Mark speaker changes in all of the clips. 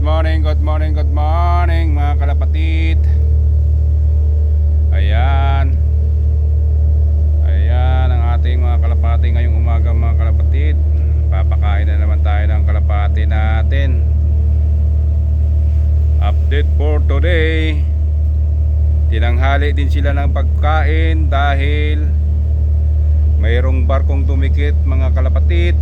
Speaker 1: good morning, good morning, good morning mga kalapatid. Ayan. Ayan ang ating mga kalapati ngayong umaga mga kalapatid. Papakain na naman tayo ng kalapati natin. Update for today. Tinanghali din sila ng pagkain dahil mayroong barkong dumikit mga kalapatid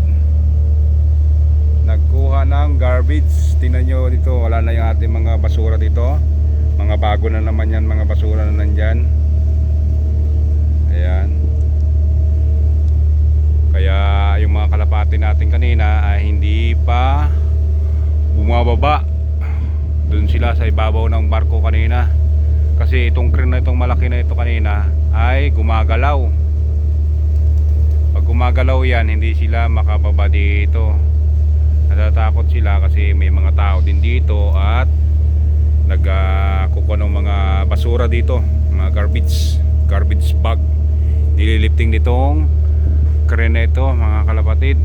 Speaker 1: nagkuha ng garbage. Tingnan nyo dito wala na yung ating mga basura dito. Mga bago na naman yan mga basura na nandyan. Ayan. Kaya yung mga kalapati natin kanina ay hindi pa bumababa. Dun sila sa ibabaw ng barko kanina. Kasi itong crane na itong malaki na ito kanina ay gumagalaw. Pag gumagalaw yan hindi sila makababa dito natatakot sila kasi may mga tao din dito at nagkukuha ng mga basura dito mga garbage garbage bag. Nililifting nitong crane na ito mga kalapatid.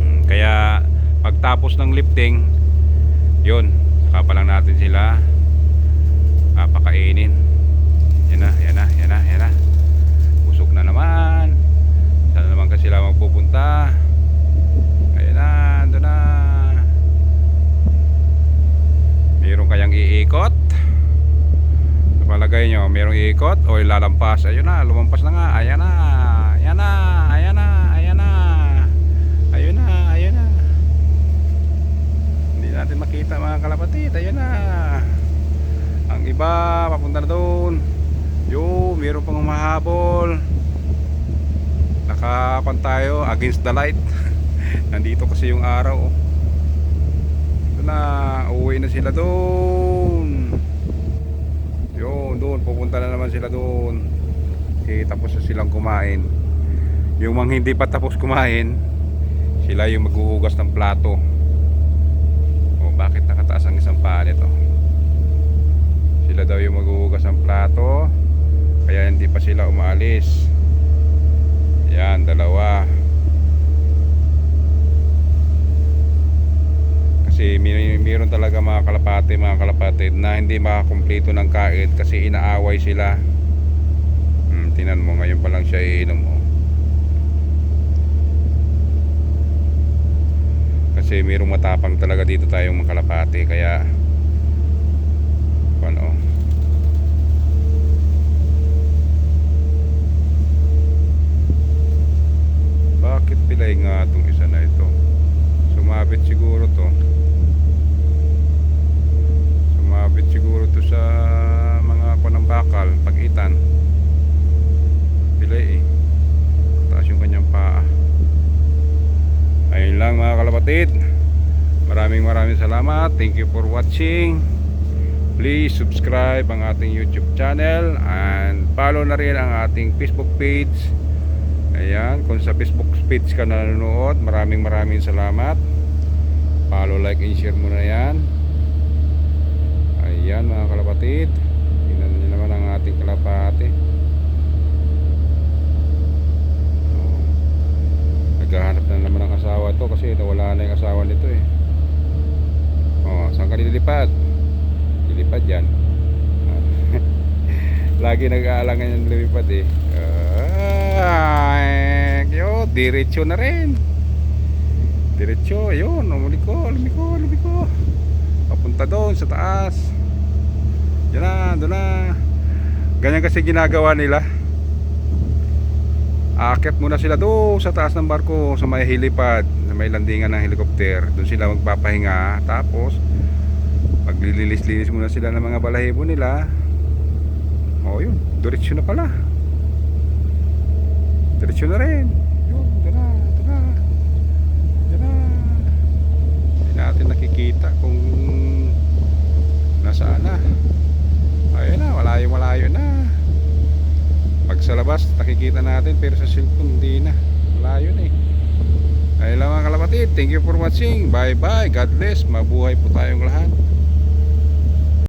Speaker 1: Mm, kaya pagtapos ng lifting yun saka pa lang natin sila papakainin yan na yan na yan na yan na busog na naman saan naman kasi sila magpupunta Ayan na, ando na. Meron kayang iikot? Palagay nyo, merong iikot o ilalampas? Ayun na, lumampas na nga. Ayan na, ayan na, ayan na, ayan na. Ayun na, ayun na. Hindi natin makita mga kalapatid. Ayun na. Ang iba, papunta na doon. Yo, meron pang umahabol. Nakapan tayo against the light. Nandito kasi yung araw. oh. Na, uwi na sila doon. Yun, doon, pupunta na naman sila doon. Okay, tapos na silang kumain. Yung mga hindi pa tapos kumain, sila yung maghuhugas ng plato. O bakit nakataas ang isang paa nito? Sila daw yung maghuhugas ng plato, kaya hindi pa sila umaalis. Yan, dalawa. kasi may, mayroon talaga mga kalapati mga kalapatid na hindi makakumpleto ng kain kasi inaaway sila. Hmm, tinan mo ngayon pa lang siya iinom mo kasi mayroong matapang talaga dito tayong mga kalapati kaya ano bakit pilay nga itong isa na ito sumabit siguro to sumabit siguro to sa mga panang bakal pagitan pilay eh taas yung kanyang paa ayun kalapatid maraming maraming salamat thank you for watching please subscribe ang ating youtube channel and follow na rin ang ating facebook page Ayan, kung sa Facebook page ka nanonood, maraming maraming salamat. Follow, like, and share mo na yan. Ayan mga kalapatid. Tingnan nyo naman ang ating kalapati. Oh. Naghahanap na naman ng asawa to kasi nawala na yung asawa nito eh. Oh, nililipad? Lilipad yan. Lagi nag-aalangan yung lumipad eh. Ay, yo, diretso na rin. Diretso, ayun, lumiko, lumiko, lumiko. Papunta doon sa taas. Yan na, doon na. Ganyan kasi ginagawa nila. Aakyat muna sila doon sa taas ng barko sa may helipad, sa may landingan ng helicopter. Doon sila magpapahinga. Tapos, maglililis-linis muna sila ng mga balahibo nila. O yun, diretso na pala. Diretso na rin. Yun, na. Ito na. Hindi natin nakikita kung nasaan na. Ayun na, malayo malayo na. Pag sa labas, nakikita natin pero sa cellphone hindi na. Malayo na eh. Ayun lang mga kalapatid. Thank you for watching. Bye bye. God bless. Mabuhay po tayong lahat.